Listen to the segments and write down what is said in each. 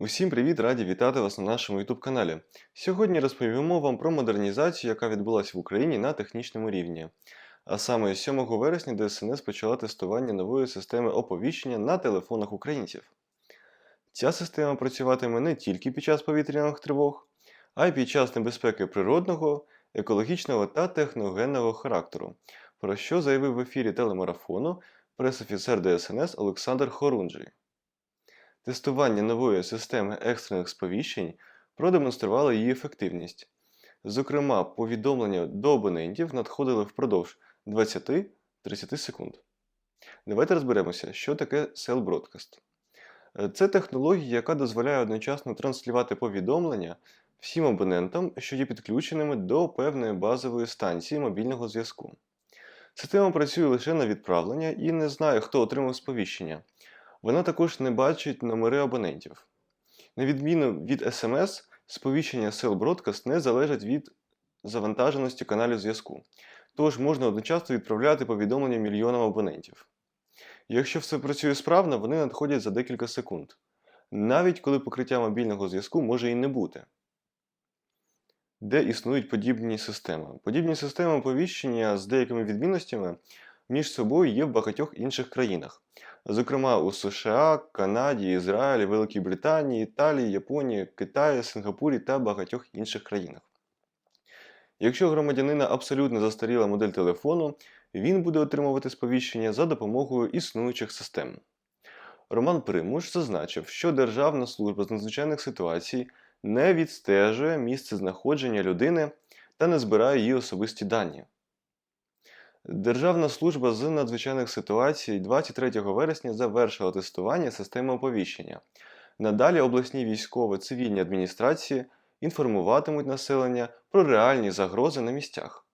Усім привіт! Раді вітати вас на нашому YouTube каналі. Сьогодні розповімо вам про модернізацію, яка відбулася в Україні на технічному рівні. А саме 7 вересня ДСНС почала тестування нової системи оповіщення на телефонах українців. Ця система працюватиме не тільки під час повітряних тривог, а й під час небезпеки природного, екологічного та техногенного характеру, про що заявив в ефірі телемарафону пресофіцер ДСНС Олександр Хорунжий. Тестування нової системи екстрених сповіщень продемонструвало її ефективність. Зокрема, повідомлення до абонентів надходили впродовж 20-30 секунд. Давайте розберемося, що таке Cell Broadcast. Е, Це технологія, яка дозволяє одночасно транслювати повідомлення всім абонентам, що є підключеними до певної базової станції мобільного зв'язку. Система працює лише на відправлення і не знає, хто отримав сповіщення. Вона також не бачить номери абонентів. На відміну від SMS, сповіщення Cell Broadcast не залежать від завантаженості каналів зв'язку, тож можна одночасно відправляти повідомлення мільйонам абонентів. Якщо все працює справно, вони надходять за декілька секунд, навіть коли покриття мобільного зв'язку може і не бути. Де існують подібні системи? Подібні системи оповіщення з деякими відмінностями між собою є в багатьох інших країнах, зокрема у США, Канаді, Ізраїлі, Великій Британії, Італії, Японії, Китаї, Сингапурі та багатьох інших країнах. Якщо громадянина абсолютно застаріла модель телефону, він буде отримувати сповіщення за допомогою існуючих систем. Роман Примуш зазначив, що Державна служба з надзвичайних ситуацій не відстежує місце знаходження людини та не збирає її особисті дані. Державна служба з надзвичайних ситуацій 23 вересня завершила тестування системи оповіщення. Надалі обласні військово-цивільні адміністрації інформуватимуть населення про реальні загрози на місцях.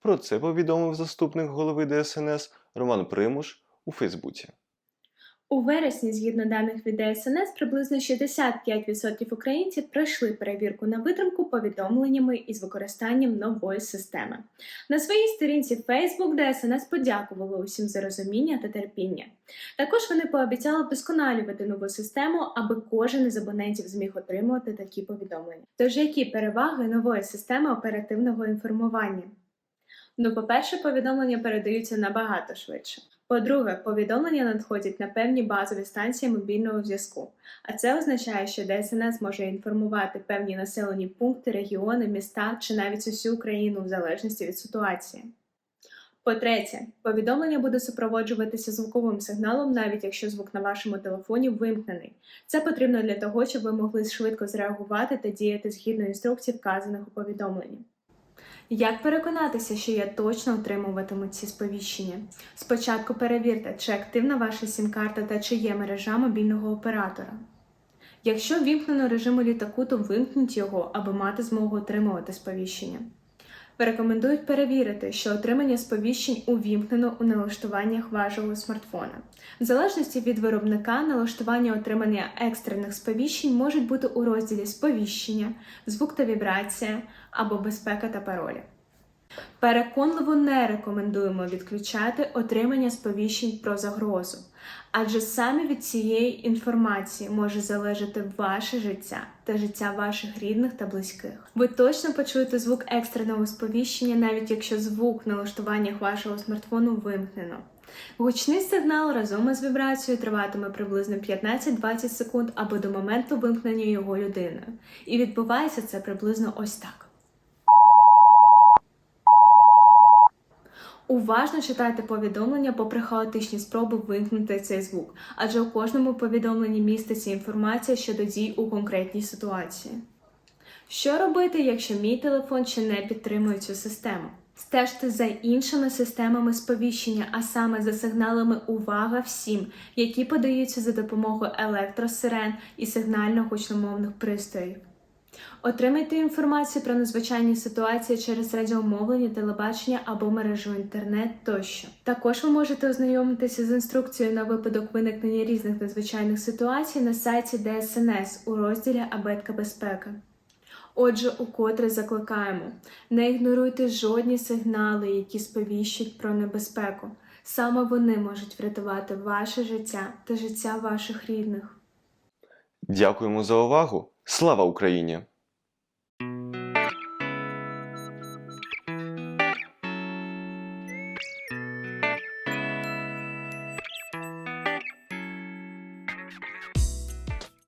Про це повідомив заступник голови ДСНС Роман Примуш у Фейсбуці. У вересні, згідно даних від ДСНС, приблизно 65% українців пройшли перевірку на витримку повідомленнями із використанням нової системи. На своїй сторінці Facebook ДСНС подякувало усім за розуміння та терпіння. Також вони пообіцяли вдосконалювати нову систему, аби кожен із абонентів зміг отримувати такі повідомлення. Тож які переваги нової системи оперативного інформування? Ну, по-перше, повідомлення передаються набагато швидше. По-друге, повідомлення надходять на певні базові станції мобільного зв'язку, а це означає, що ДСНС може інформувати певні населені пункти, регіони, міста чи навіть усю Україну в залежності від ситуації. По-третє, повідомлення буде супроводжуватися звуковим сигналом, навіть якщо звук на вашому телефоні вимкнений. Це потрібно для того, щоб ви могли швидко зреагувати та діяти згідно інструкцій, вказаних у повідомленні. Як переконатися, що я точно отримуватиму ці сповіщення? Спочатку перевірте, чи активна ваша сім-карта та чи є мережа мобільного оператора. Якщо вімкнено у літаку, то вимкніть його, аби мати змогу отримувати сповіщення. Рекомендують перевірити, що отримання сповіщень увімкнено у налаштуваннях вашого смартфона. В залежності від виробника, налаштування отримання екстрених сповіщень можуть бути у розділі сповіщення, звук та вібрація або безпека та паролі. Переконливо не рекомендуємо відключати отримання сповіщень про загрозу, адже саме від цієї інформації може залежати ваше життя та життя ваших рідних та близьких. Ви точно почуєте звук екстреного сповіщення, навіть якщо звук в налаштуваннях вашого смартфону вимкнено. Гучний сигнал разом із вібрацією триватиме приблизно 15-20 секунд або до моменту вимкнення його людиною. І відбувається це приблизно ось так. Уважно читайте повідомлення попри хаотичні спроби вимкнути цей звук, адже у кожному повідомленні міститься інформація щодо дій у конкретній ситуації. Що робити, якщо мій телефон ще не підтримує цю систему? Стежте за іншими системами сповіщення, а саме за сигналами Увага всім, які подаються за допомогою електросирен і сигнально-гучномовних пристроїв. Отримайте інформацію про надзвичайні ситуації через радіомовлення, телебачення або мережу інтернет тощо. Також ви можете ознайомитися з інструкцією на випадок виникнення різних надзвичайних ситуацій на сайті ДСНС у розділі Абетка безпеки. Отже, укотре закликаємо: не ігноруйте жодні сигнали, які сповіщують про небезпеку. Саме вони можуть врятувати ваше життя та життя ваших рідних. Дякуємо за увагу! Слава Україні!